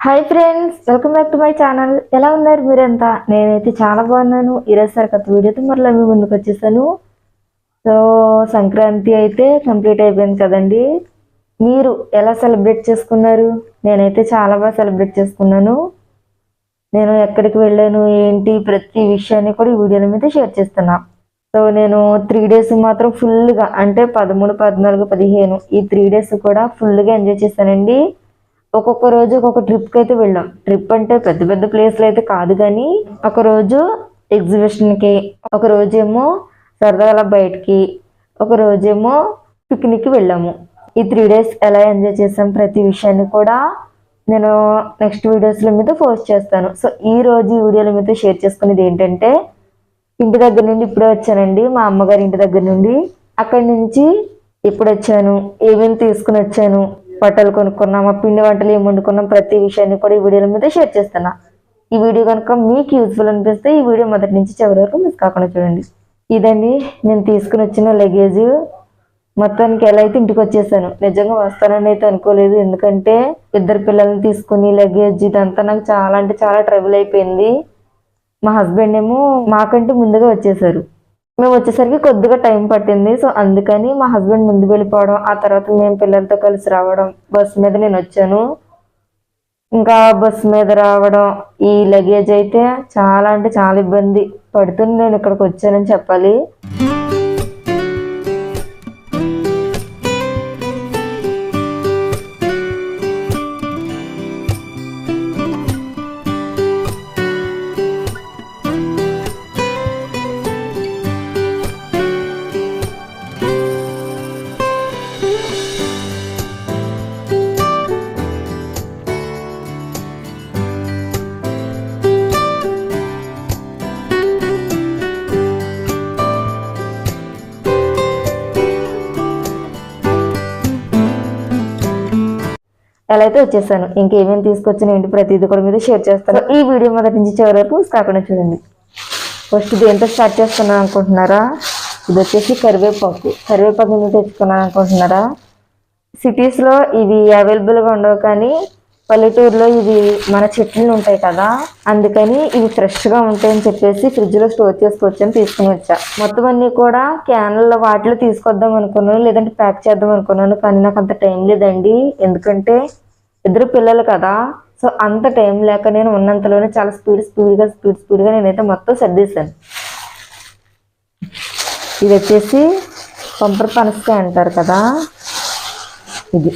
Hi friends welcome back to my channel. ఎలా ఉన్నారు మీరంతా? నేనైతే చాలా బాగున్నాను. ఈరోజు సరికొత్త వీడియోతో మరలా మీ ముందుకు వచ్చేసాను. సో సంక్రాంతి అయితే కంప్లీట్ అయిపోయింది కదండి. మీరు ఎలా సెలబ్రేట్ చేసుకున్నారు? నేనైతే చాలా బాగా సెలబ్రేట్ చేసుకున్నాను. నేను ఎక్కడికి వెళ్ళాను ఏంటి ప్రతి విషయాన్ని కూడా ఈ వీడియోల మీద షేర్ చేస్తున్నా. సో నేను త్రీ డేస్ మాత్రం ఫుల్గా అంటే పదమూడు పద్నాలుగు పదిహేను ఈ త్రీ డేస్ కూడా ఫుల్గా ఎంజాయ్ చేశానండి. ఒక్కొక్క రోజు ఒక్కొక్క ట్రిప్కి అయితే వెళ్ళాం. ట్రిప్ అంటే పెద్ద పెద్ద ప్లేస్లు అయితే కాదు కానీ ఒక రోజు ఎగ్జిబిషన్కి ఒక రోజేమో సరదాగా బయటికి ఒక రోజేమో పిక్నిక్కి వెళ్ళాము. ఈ త్రీ డేస్ ఎలా ఎంజాయ్ చేసాం ప్రతి విషయాన్ని కూడా నేను నెక్స్ట్ వీడియోస్ల మీద పోస్ట్ చేస్తాను. సో ఈ రోజు ఈ వీడియోల మీద షేర్ చేసుకునేది ఏంటంటే ఇంటి దగ్గర నుండి ఇప్పుడే వచ్చానండి. మా అమ్మగారి ఇంటి దగ్గర నుండి. అక్కడి నుంచి ఎప్పుడు వచ్చాను. ఏమేమి తీసుకుని వచ్చాను. బట్టలు కొనుక్కున్నాం మా పిండి వంటలు ఏం వండుకున్నాం ప్రతి విషయాన్ని కూడా ఈ వీడియోల మీద షేర్ చేస్తున్నా. ఈ వీడియో కనుక మీకు యూజ్ఫుల్ అనిపిస్తే ఈ వీడియో మొదటి నుంచి చివరి వరకు మిస్ కాకుండా చూడండి. ఇదండి నేను తీసుకుని వచ్చిన లగేజ్ మొత్తానికి ఎలా అయితే ఇంటికి వచ్చేసాను. నిజంగా వస్తానని అయితే అనుకోలేదు. ఎందుకంటే ఇద్దరు పిల్లల్ని తీసుకుని లగేజ్ ఇదంతా నాకు చాలా అంటే చాలా ట్రబుల్ అయిపోయింది. మా హస్బెండ్ ఏమో మాకంటే ముందుగా వచ్చేసారు. మేము వచ్చేసరికి కొద్దిగా టైం పట్టింది. సో అందుకని మా హస్బెండ్ ముందు వెళ్ళిపోవడం ఆ తర్వాత మేము పిల్లలతో కలిసి రావడం బస్ మీద నేను వచ్చాను. ఇంకా బస్ మీద రావడం ఈ లగేజ్ అయితే చాలా అంటే చాలా ఇబ్బంది పడుతుంది. నేను ఇక్కడికి వచ్చానని చెప్పాలి. ఎలా అయితే వచ్చేసాను. ఇంకేమేమి తీసుకొచ్చాను ఏంటి ప్రతిదీ కూడా మీద షేర్ చేస్తాను. ఈ వీడియో మొదటి నుంచి చివరి వరకు కాకుండా చూడండి. ఫస్ట్ దేంతో స్టార్ట్ చేస్తున్నాను అనుకుంటున్నారా? ఇది వచ్చేసి కరివేపాకు. కరివేపాకు ఎందుకు తెచ్చుకున్నాను అనుకుంటున్నారా? సిటీస్లో ఇవి అవైలబుల్గా ఉండవు కానీ పల్లెటూరులో ఇవి మన చెట్లు ఉంటాయి కదా అందుకని ఇవి ఫ్రెష్గా ఉంటాయని చెప్పేసి ఫ్రిడ్జ్లో స్టోర్ చేసుకోవచ్చు అని తీసుకుని వచ్చా. మొత్తం అన్నీ కూడా క్యాన్లలో వాటిలో తీసుకొద్దాం అనుకున్నాను లేదంటే ప్యాక్ చేద్దాం అనుకున్నాను కానీ నాకు అంత టైం లేదండి. ఎందుకంటే ఇద్దరు పిల్లలు కదా సో అంత టైం లేక నేను ఉన్నంతలోనే చాలా స్పీడ్ స్పీడ్గా స్పీడ్ స్పీడ్గా నేనైతే మొత్తం సర్దేశాను. ఇది వచ్చేసి పంపర పనసకాయ అంటారు కదా ఇది.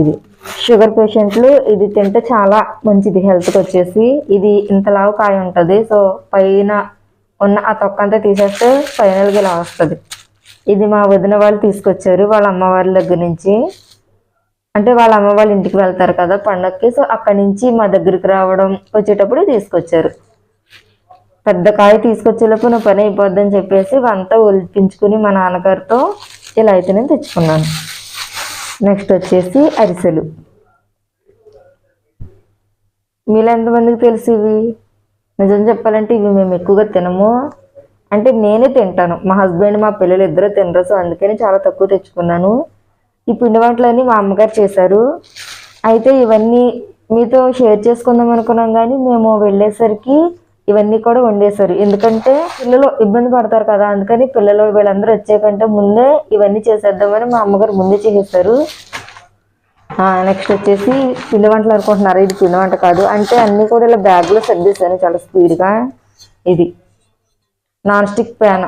ఇది షుగర్ పేషెంట్లు ఇది తింటే చాలా మంచిది హెల్త్కి వచ్చేసి. ఇది ఇంతలావు కాయ ఉంటుంది. సో పైన ఉన్న ఆ తొక్క అంతా తీసేస్తే ఫైనల్గా ఇలా వస్తుంది. ఇది మా వదిన వాళ్ళు తీసుకొచ్చారు వాళ్ళ అమ్మవారి దగ్గర నుంచి. అంటే వాళ్ళ అమ్మ వాళ్ళ ఇంటికి వెళ్తారు కదా పండగకి సో అక్కడి నుంచి మా దగ్గరికి రావడం వచ్చేటప్పుడు తీసుకొచ్చారు. పెద్ద కాయ తీసుకొచ్చేలోపు నువ్వు పని అయిపోద్దని చెప్పేసి వంతా ఒలిపించుకుని మా నాన్నగారితో ఇలా అయితే నేను తెచ్చుకున్నాను. నెక్స్ట్ వచ్చేసి అరిసెలు. మీలో ఎంతమందికి తెలుసు ఇవి? నిజం చెప్పాలంటే ఇవి మేము ఎక్కువగా తినము. అంటే నేనే తింటాను. మా హస్బెండ్ మా పిల్లలు ఇద్దరు తినరు సో అందుకని చాలా తక్కువ తెచ్చుకున్నాను. ఈ పిండి వంటలన్నీ మా అమ్మగారు చేశారు. అయితే ఇవన్నీ మీతో షేర్ చేసుకుందాం అనుకున్నాం కానీ మేము వెళ్ళేసరికి ఇవన్నీ కూడా వండేశారు. ఎందుకంటే పిల్లలు ఇబ్బంది పడతారు కదా అందుకని పిల్లలు వీళ్ళందరూ వచ్చేకంటే ముందే ఇవన్నీ చేసేద్దామని మా అమ్మగారు ముందే చేసేసారు నెక్స్ట్ వచ్చేసి పిండి వంటలు అనుకుంటున్నారు? ఇది పిండి వంట కాదు. అంటే అన్నీ కూడా ఇలా బ్యాగ్లో సర్దేశాను చాలా స్పీడ్గా. ఇది నాన్ స్టిక్ ప్యాన్.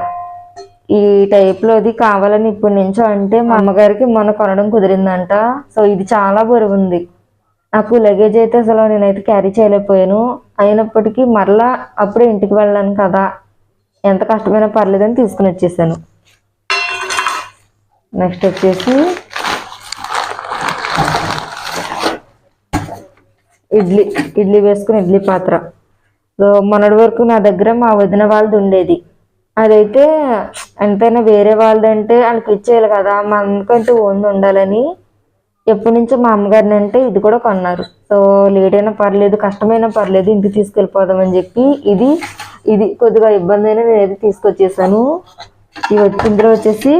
ఈ టైప్లో అది కావాలని ఇప్పటి నుంచో అంటే మా అమ్మగారికి మొన్న కొనడం కుదిరిందంట. సో ఇది చాలా బరువు ఉంది. నాకు లగేజ్ అయితే అసలు నేనైతే క్యారీ చేయలేకపోయాను. అయినప్పటికీ మరలా అప్పుడే ఇంటికి వెళ్ళాను కదా. ఎంత కష్టమైనా పర్లేదని తీసుకుని వచ్చేసాను. నెక్స్ట్ వచ్చేసి ఇడ్లీ ఇడ్లీ వేసుకుని ఇడ్లీ పాత్ర. సో మొన్నటి వరకు నా దగ్గర మా వదిన వాళ్ళది ఉండేది. అదైతే ఎంతైనా వేరే వాళ్ళదంటే వాళ్ళకి ఇచ్చేయాలి కదా. మనకంటూ ఓన్ ఉండాలని ఎప్పటి నుంచో మా అమ్మగారిని అంటే ఇది కూడా కొన్నారు. సో లేట్ అయినా పర్లేదు కష్టమైనా పర్లేదు ఇంటికి తీసుకెళ్ళిపోదామని చెప్పి ఇది ఇది కొద్దిగా ఇబ్బంది అయినా నేను అయితే తీసుకొచ్చేసాను. ఇవి వచ్చి ఇందులో వచ్చేసి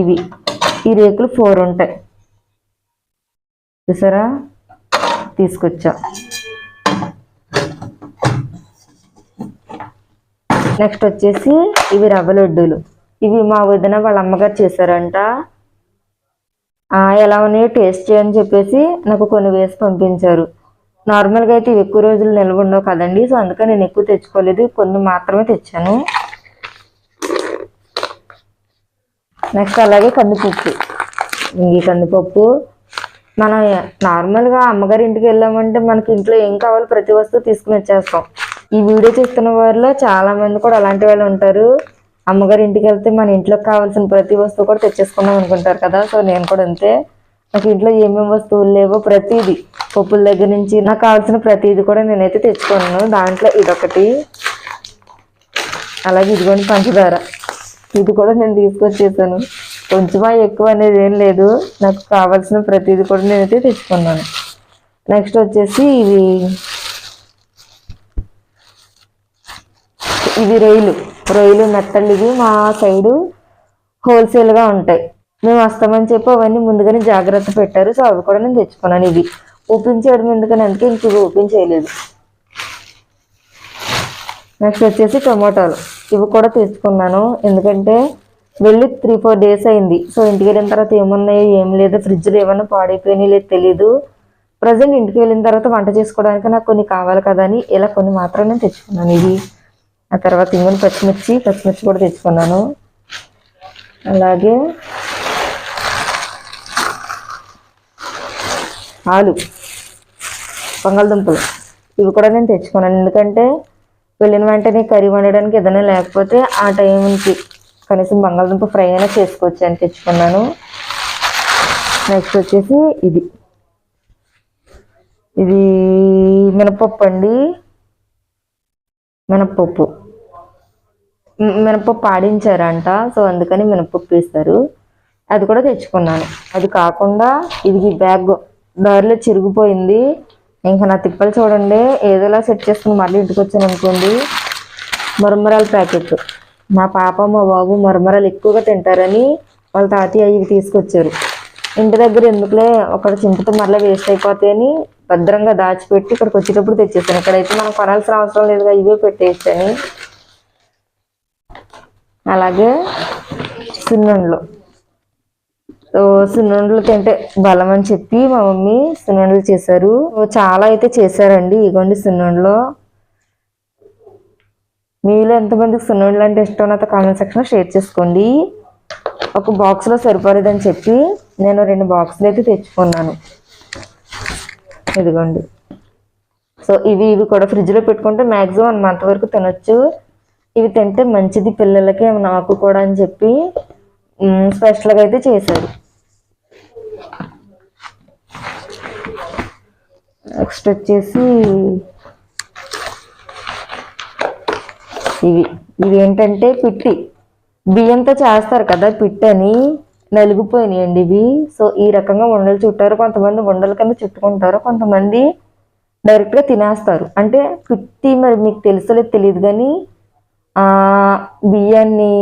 ఇవి. ఈ రేకులు ఫోర్ ఉంటాయి. చూసారా? తీసుకొచ్చా. నెక్స్ట్ వచ్చేసి ఇవి రవ్వ లడ్డూలు. ఇవి మా వదిన వాళ్ళ అమ్మగారు చేశారంట. ఎలా ఉన్నాయో టేస్ట్ చేయని చెప్పేసి నాకు కొన్ని వేసి పంపించారు. నార్మల్గా అయితే ఇవి ఎక్కువ రోజులు నిల్వ ఉండవు కదండి సో అందుకని నేను ఎక్కువ తెచ్చుకోలేదు. కొన్ని మాత్రమే తెచ్చాను. నెక్స్ట్ అలాగే కందిపప్పు. ఈ కందిపప్పు మనం నార్మల్గా అమ్మగారి ఇంటికి వెళ్ళామంటే మనకి ఇంట్లో ఏం కావాలో ప్రతి వస్తువు తీసుకుని వచ్చేస్తాం. ఈ వీడియో చూస్తున్న వారిలో చాలా మంది కూడా అలాంటి వాళ్ళు ఉంటారు. అమ్మగారి ఇంటికి వెళ్తే మన ఇంట్లో కావాల్సిన ప్రతి వస్తువు కూడా తెచ్చేసుకుందాం అనుకుంటారు కదా. సో నేను కూడా అంతే. నాకు ఇంట్లో ఏమేమి వస్తువులు లేవో ప్రతిదీ. పప్పుల దగ్గర నుంచి నాకు కావాల్సిన ప్రతిదీ కూడా నేనైతే తెచ్చుకున్నాను. దాంట్లో ఇదొకటి. అలాగే ఇదిగోండి పంచదార. ఇది కూడా నేను తీసుకొచ్చేసాను. కొంచెమా ఎక్కువ అనేది ఏం లేదు. నాకు కావాల్సిన ప్రతిదీ కూడా నేనైతే తెచ్చుకున్నాను. నెక్స్ట్ వచ్చేసి ఇవి ఇవి రొయ్యలు రొయ్యలు మెత్తలు ఇవి మా సైడు హోల్సేల్గా ఉంటాయి. మేము వస్తామని చెప్పి అవన్నీ ముందుగానే జాగ్రత్త పెట్టారు. సో అవి కూడా నేను తెచ్చుకున్నాను ఇవి. ఓపెన్ చేయడం ఎందుకని అందుకే ఇంక ఇవి ఓపెన్ చేయలేదు. నెక్స్ట్ వచ్చేసి టొమాటోలు. ఇవి కూడా తెచ్చుకున్నాను. ఎందుకంటే వెళ్ళి త్రీ ఫోర్ డేస్ అయింది. సో ఇంటికి వెళ్ళిన తర్వాత ఏమున్నాయో ఏం లేదు. ఫ్రిడ్జ్లో ఏమన్నా పాడైపోయినాయి లేదు తెలీదు. ప్రజెంట్ ఇంటికి వెళ్ళిన తర్వాత వంట చేసుకోవడానికి నాకు కొన్ని కావాలి కదా అని ఇలా కొన్ని మాత్రం నేను తెచ్చుకున్నాను ఇవి. ఆ తర్వాత ఇంకొని పచ్చిమిర్చి పచ్చిమిర్చి కూడా తెచ్చుకున్నాను. అలాగే ఆలు బంగాళదుంపలు ఇవి కూడా నేను తెచ్చుకున్నాను. ఎందుకంటే వెళ్ళిన వెంటనే కర్రీ వండడానికి ఏదైనా లేకపోతే ఆ టైంకి కనీసం బంగాళదుంప ఫ్రై అయినా చేసుకోవచ్చు అని తెచ్చుకున్నాను. నెక్స్ట్ వచ్చేసి ఇది. ఇది మినపప్పు అండి. మినపప్పు. మినపప్పు ఆడించారంట సో అందుకని మినపప్పు వేస్తారు. అది కూడా తెచ్చుకున్నాను. అది కాకుండా ఇది బ్యాగ్ దారిలో చిరిగిపోయింది. ఇంకా నా తిప్పలు చూడండి ఏదోలా సెట్ చేసుకుని మళ్ళీ ఇంటికి వచ్చాను అనుకోండి. మరమరాల ప్యాకెట్. మా పాప మా బాబు మరమరాలు ఎక్కువగా తింటారని వాళ్ళ తాతయ్య ఇవి తీసుకొచ్చారు. ఇంటి దగ్గర ఎందుకులే ఒకటి చింతతో మళ్ళీ వేస్ట్ అయిపోతాయని భద్రంగా దాచిపెట్టి ఇక్కడికి వచ్చేటప్పుడు తెచ్చేసాను. ఇక్కడైతే మనం కొనాల్సిన అవసరం లేదుగా ఇవే పెట్టేయచ్చని అలాగే సున్నుండలు. సున్నుండ్లు సున్నుండలు తింటే బలం అని చెప్పి మా మమ్మీ సున్నుండలు చేశారు. చాలా అయితే చేశారండి ఇగోండి సున్నుండ్లు. మీలో ఎంతమందికి సున్నుండలు అంటే ఇష్టం నాతో కామెంట్ సెక్షన్లో షేర్ చేసుకోండి. ఒక బాక్స్లో సరిపోలేదని చెప్పి నేను రెండు బాక్సులు అయితే తెచ్చుకున్నాను. ఇదిగోండి. సో ఇవి ఇవి కూడా ఫ్రిడ్జ్లో పెట్టుకుంటే మ్యాక్సిమం వన్ మంత్ వరకు తినొచ్చు. ఇవి తింటే మంచిది పిల్లలకి నాకు కూడా అని చెప్పి స్పెషల్గా అయితే చేశారు. నెక్స్ట్ వచ్చేసి ఇవి. ఇవి ఏంటంటే పిట్టి. బియ్యంతో చేస్తారు కదా పిట్టి అని నలిగిపోయినాయండి ఇవి. సో ఈ రకంగా ఉండలు చుట్టారు. కొంతమంది ఉండల కింద చుట్టుకుంటారు. కొంతమంది డైరెక్ట్గా తినేస్తారు. అంటే పిట్టి మరి మీకు తెలుసలేదు తెలియదు కానీ బియ్యాన్ని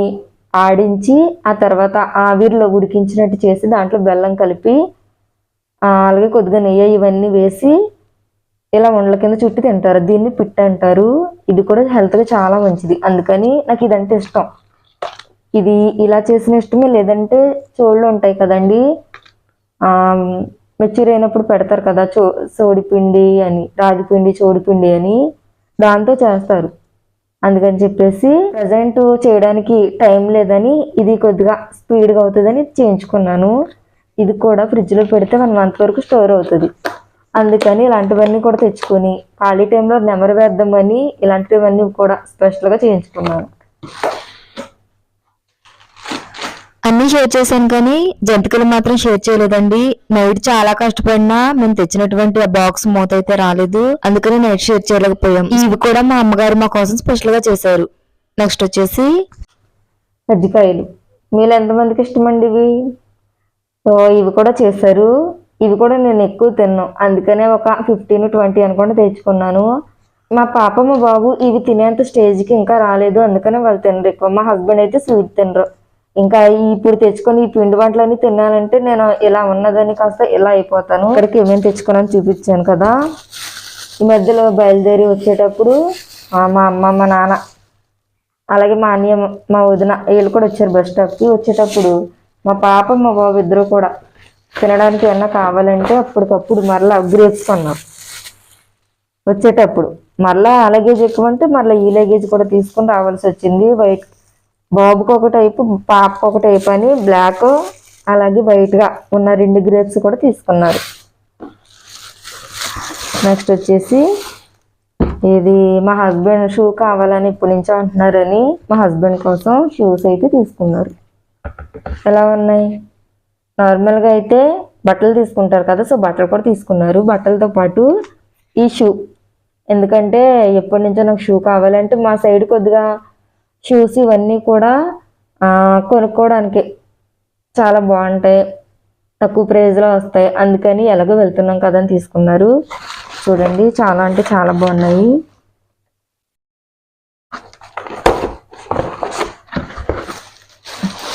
ఆడించి ఆ తర్వాత ఆవిరిలో ఉడికించినట్టు చేసి దాంట్లో బెల్లం కలిపి అలాగే కొద్దిగా నెయ్యి ఇవన్నీ వేసి ఇలా ఉండల కింద చుట్టి తింటారు. దీన్ని పిట్ట అంటారు. ఇది కూడా హెల్త్గా చాలా మంచిది. అందుకని నాకు ఇదంటే ఇష్టం. ఇది ఇలా చేసిన ఇష్టమే. లేదంటే చోళ్ళు ఉంటాయి కదండి. మెచ్యూర్ అయినప్పుడు పెడతారు కదా చో సోడిపిండి అని రాగిపిండి చోడిపిండి అని. దాంతో చేస్తారు. అందుకని చెప్పేసి ప్రజెంట్ చేయడానికి టైం లేదని ఇది కొద్దిగా స్పీడ్గా అవుతుందని చేయించుకున్నాను. ఇది కూడా ఫ్రిడ్జ్లో పెడితే వన్ మంత్ వరకు స్టోర్ అవుతుంది. అందుకని ఇలాంటివన్నీ కూడా తెచ్చుకొని ఖాళీ టైంలో నెమరు వేద్దామని ఇలాంటివన్నీ కూడా స్పెషల్గా చేయించుకున్నాను. అన్ని షేర్ చేశాను కానీ జంతికలు మాత్రం షేర్ చేయలేదండి. నైట్ చాలా కష్టపడినా మేము తెచ్చినటువంటి ఆ బాక్స్ మూత అయితే రాలేదు. అందుకని నైట్ షేర్ చేయలేకపోయాం. ఇవి కూడా మా అమ్మగారు మా కోసం స్పెషల్గా చేశారు. నెక్స్ట్ వచ్చేసి కజ్జికాయలు మీరు ఎంతమందికి ఇష్టమండి ఇవి? సో ఇవి కూడా చేశారు. ఇవి కూడా నేను ఎక్కువ తిన్నాను అందుకనే ఒక ఫిఫ్టీన్ ట్వంటీ అనుకుంటే తెచ్చుకున్నాను. మా పాప మా బాబు ఇవి తినేంత స్టేజ్కి ఇంకా రాలేదు. అందుకనే వాళ్ళు తినరు ఎక్కువ. మా హస్బెండ్ అయితే స్వీట్ తినరు. ఇంకా ఇప్పుడు తెచ్చుకొని ఈ పిండి వంటలన్నీ తిన్నానంటే నేను ఇలా ఉన్నదని కాస్త ఇలా అయిపోతాను. ఇక్కడికి ఏమేమి తెచ్చుకున్నాను చూపించాను కదా. ఈ మధ్యలో బయలుదేరి వచ్చేటప్పుడు మా అమ్మ మా నాన్న అలాగే మా అన్నయ్య మా వదిన వీళ్ళు కూడా వచ్చారు బస్ స్టాప్కి వచ్చేటప్పుడు మా పాప మా బాబు ఇద్దరు కూడా తినడానికి ఏమన్నా కావాలంటే అప్పటికప్పుడు మరలా గ్రేప్స్ వచ్చేటప్పుడు మరలా ఆ లగేజ్ ఎక్కువంటే మరలా ఈ లగేజ్ కూడా తీసుకొని రావాల్సి వచ్చింది. వైట్ బాబుకి ఒక టైపు పాపకు ఒక టైప్ అని బ్లాక్ అలాగే వైట్గా ఉన్న రెండు గ్రేప్స్ కూడా తీసుకున్నారు. నెక్స్ట్ వచ్చేసి ఇది మా హస్బెండ్ షూ కావాలని ఇప్పటి నుంచో అంటున్నారని మా హస్బెండ్ కోసం షూస్ అయితే తీసుకున్నారు. ఎలా ఉన్నాయి? నార్మల్గా అయితే బట్టలు తీసుకుంటారు కదా సో బట్టలు కూడా తీసుకున్నారు. బట్టలతో పాటు ఈ షూ. ఎందుకంటే ఎప్పటి నుంచో నాకు షూ కావాలంటే మా సైడ్ కొద్దిగా షూస్ ఇవన్నీ కూడా కొనుక్కోవడానికి చాలా బాగుంటాయి. తక్కువ ప్రైజ్లో వస్తాయి. అందుకని ఎలాగో వెళ్తున్నాం కదా అని తీసుకున్నారు. చూడండి చాలా అంటే చాలా బాగున్నాయి.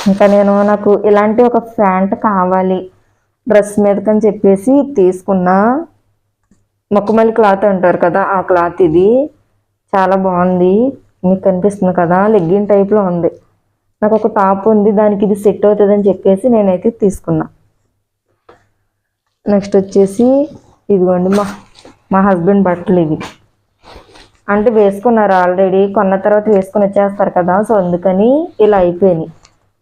ఇంకా నేను నాకు ఇలాంటి ఒక ప్యాంట్ కావాలి. డ్రెస్ మీదకని చెప్పేసి తీసుకున్నా. మొక్కమల్లి క్లాత్ అంటారు కదా ఆ క్లాత్ ఇది. చాలా బాగుంది. మీకు కనిపిస్తుంది కదా లెగ్గిన్ టైప్లో ఉంది. నాకు ఒక టాప్ ఉంది దానికి ఇది సెట్ అవుతుందని చెప్పేసి నేనైతే తీసుకున్నా. నెక్స్ట్ వచ్చేసి ఇదిగోండి మా మా హస్బెండ్ బట్టలు ఇవి. అంటే వేసుకున్నారు ఆల్రెడీ కొన్న తర్వాత వేసుకొని వచ్చేస్తారు కదా సో అందుకని ఇలా అయిపోయినాయి.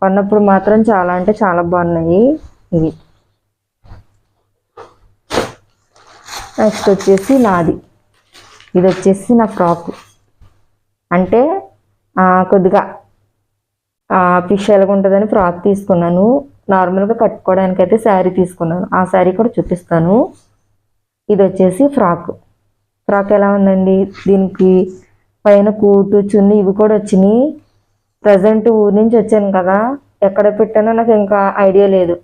కొన్నప్పుడు మాత్రం చాలా అంటే చాలా బాగున్నాయి ఇవి. నెక్స్ట్ వచ్చేసి నాది. ఇది వచ్చేసి నా ఫ్రాక్ అంటే కొద్దిగా కొద్దిగా అఫీషియల్గా ఉంటుందని ఫ్రాక్ తీసుకున్నాను. నార్మల్గా కట్టుకోవడానికి అయితే శారీ తీసుకున్నాను. ఆ శారీ కూడా చూపిస్తాను. ఇది వచ్చేసి ఫ్రాక్ ఫ్రాక్ ఎలా ఉందండి? దీనికి పైన కూటు చున్నీ ఇవి కూడా వచ్చినాయి. ప్రజెంట్ ఊరి నుంచి వచ్చాను కదా. ఎక్కడ పెట్టానో నాకు ఇంకా ఐడియా లేదు.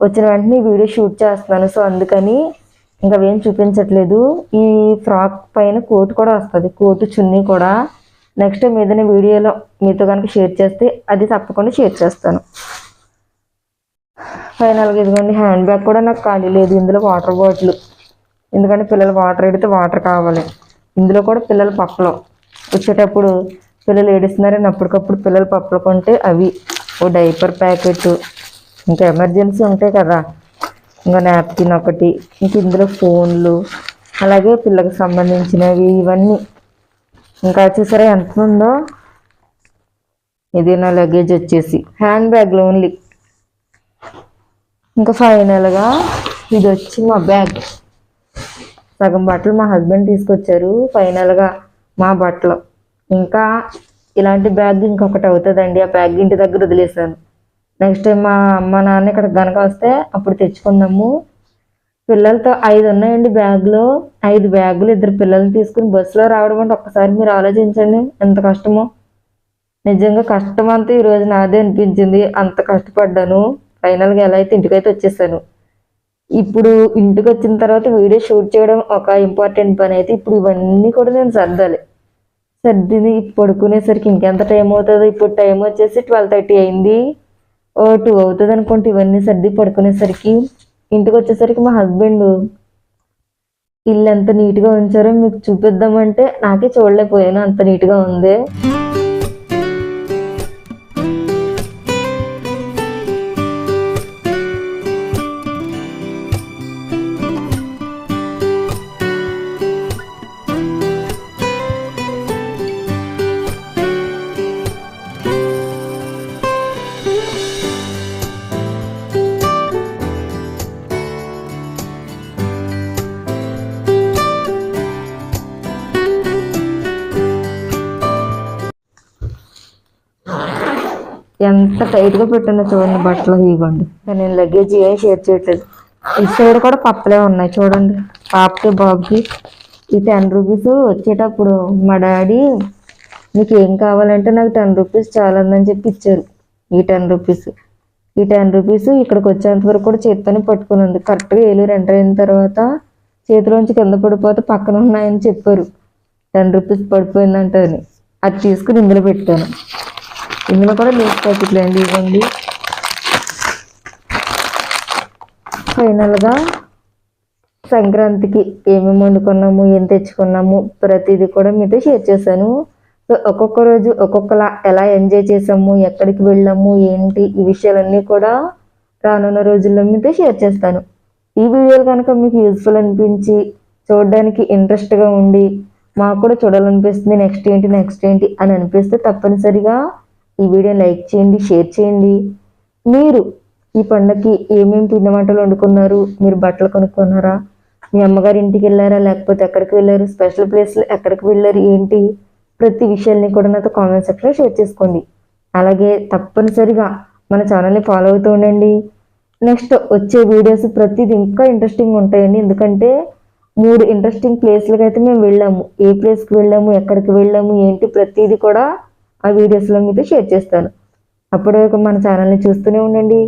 వచ్చిన వెంటనే వీడియో షూట్ చేస్తున్నాను సో అందుకని ఇంకా ఏం చూపించట్లేదు. ఈ ఫ్రాక్ పైన కోట్ కూడా వస్తుంది. కోటు చున్నీ కూడా. నెక్స్ట్ మీదనే వీడియోలో మీతో కనుక షేర్ చేస్తే అది తప్పకుండా షేర్ చేస్తాను. ఫైనల్గా ఇదిగోండి హ్యాండ్ బ్యాగ్ కూడా నాకు ఖాళీ లేదు. ఇందులో వాటర్ బాటిల్. ఎందుకంటే పిల్లలు వాటర్ ఎడితే వాటర్ కావాలి. ఇందులో కూడా పిల్లల పప్పులు. వచ్చేటప్పుడు పిల్లలు ఏడుస్తున్నారని అప్పటికప్పుడు పిల్లల పప్పులు కొంటే అవి. ఓ డైపర్ ప్యాకెట్. ఇంకా ఎమర్జెన్సీ ఉంటాయి కదా. ఇంకా నాప్కిన్ ఒకటి. ఇంక ఇందులో ఫోన్లు. అలాగే పిల్లలకు సంబంధించినవి ఇవన్నీ. ఇంకా చూసారా ఎంత ఉందో ఇది నా లగేజ్ వచ్చేసి. హ్యాండ్ బ్యాగ్లో ఓన్లీ ఇంకా ఫైనల్గా ఇది వచ్చి మా బ్యాగ్ సగం బట్టలు మా హస్బెండ్ తీసుకొచ్చారు. ఫైనల్గా మా బట్టలు. ఇంకా ఇలాంటి బ్యాగ్ ఇంకొకటి అవుతుందండి. ఆ బ్యాగ్ ఇంటి దగ్గర వదిలేసాను నెక్స్ట్ టైం మా అమ్మ నాన్న ఇక్కడ గనక వస్తే అప్పుడు తెచ్చుకుందాము. పిల్లలతో ఐదు ఉన్నాయండి బ్యాగ్లో. ఐదు బ్యాగులు ఇద్దరు పిల్లల్ని తీసుకుని బస్సులో రావడం అంటే ఒక్కసారి మీరు ఆలోచించండి. ఎంత కష్టమో. నిజంగా కష్టం అంతా ఈరోజు నాదే అనిపించింది. అంత కష్టపడ్డాను. ఫైనల్గా ఎలా అయితే ఇంటికైతే వచ్చేసాను. ఇప్పుడు ఇంటికి వచ్చిన తర్వాత వీడియో షూట్ చేయడం ఒక ఇంపార్టెంట్ పని అయితే ఇప్పుడు ఇవన్నీ కూడా నేను సర్దాలి. సర్దిని పడుకునేసరికి ఇంకెంత టైం అవుతుందో? ఇప్పుడు టైం వచ్చేసి ట్వెల్వ్ థర్టీ అయింది. ఓ టూ అవుతుంది అనుకుంటే ఇవన్నీ సర్ది పడుకునేసరికి ఇంటికి వచ్చేసరికి మా హస్బెండ్ ఇల్లు ఎంత నీట్గా ఉంచారో మీకు చూపిద్దామంటే నాకే చూడలేకపోయాను అంత నీట్గా ఉంది. ఎంత టైట్గా పెట్టినా చూడండి బట్టలు ఇవ్వండి నేను లగేజ్ ఏం షేర్ చేయట్లేదు. ఈ సైడ్ కూడా పప్పలే ఉన్నాయి చూడండి. పాపకి బాబుకి ఈ టెన్ రూపీస్ వచ్చేటప్పుడు మా డాడీ మీకు ఏం కావాలంటే నాకు టెన్ రూపీస్ చాలందని చెప్పి ఇచ్చారు. ఈ టెన్ రూపీస్ ఈ టెన్ రూపీస్ ఇక్కడికి వచ్చేంత వరకు కూడా చేత్తోనే పట్టుకుని ఉంది. కరెక్ట్గా ఏలూరు ఎంటర్ అయిన తర్వాత చేతిలోంచి కింద పడిపోతే పక్కన ఉన్నాయని చెప్పారు. టెన్ రూపీస్ పడిపోయిందంట అని అది తీసుకుని ఇందులో పెట్టాను. ఇందులో కూడా లేస్ ప్యాకెట్లు అండి ఇవ్వండి. ఫైనల్గా సంక్రాంతికి ఏమేమి వండుకున్నాము ఏం తెచ్చుకున్నాము ప్రతిదీ కూడా మీతో షేర్ చేశాను. సో ఒక్కొక్క రోజు ఒక్కొక్కలా ఎలా ఎంజాయ్ చేసాము ఎక్కడికి వెళ్ళాము ఏంటి ఈ విషయాలన్నీ కూడా రానున్న రోజుల్లో మీతో షేర్ చేస్తాను. ఈ వీడియోలు కనుక మీకు యూస్ఫుల్ అనిపించి చూడడానికి ఇంట్రెస్ట్గా ఉండి మాకు కూడా చూడాలనిపిస్తుంది నెక్స్ట్ ఏంటి నెక్స్ట్ ఏంటి అని అనిపిస్తే తప్పనిసరిగా ఈ వీడియో లైక్ చేయండి షేర్ చేయండి. మీరు ఈ పండగకి ఏమేమి పిండి వంటలు వండుకున్నారు? మీరు బట్టలు కొనుక్కున్నారా? మీ అమ్మగారి ఇంటికి వెళ్ళారా? లేకపోతే ఎక్కడికి వెళ్ళారు? స్పెషల్ ప్లేస్లు ఎక్కడికి వెళ్ళారు? ఏంటి? ప్రతి విషయాల్ని కూడా నాతో కామెంట్ సెక్షన్లో షేర్ చేసుకోండి. అలాగే తప్పనిసరిగా మన ఛానల్ని ఫాలో అవుతూ ఉండండి. నెక్స్ట్ వచ్చే వీడియోస్ ప్రతిది ఇంకా ఇంట్రెస్టింగ్ ఉంటాయండి. ఎందుకంటే మూడు ఇంట్రెస్టింగ్ ప్లేస్లకు అయితే మేము వెళ్ళాము. ఏ ప్లేస్కి వెళ్ళాము? ఎక్కడికి వెళ్ళాము? ఏంటి? ప్రతిదీ కూడా ఆ వీడియోస్లో మీతో షేర్ చేస్తాను. అప్పటి వరకు మన ఛానల్ని చూస్తూనే ఉండండి.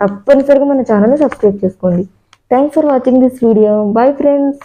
తప్పనిసరిగా మన ఛానల్ని సబ్స్క్రైబ్ చేసుకోండి. Thanks for watching this video bye friends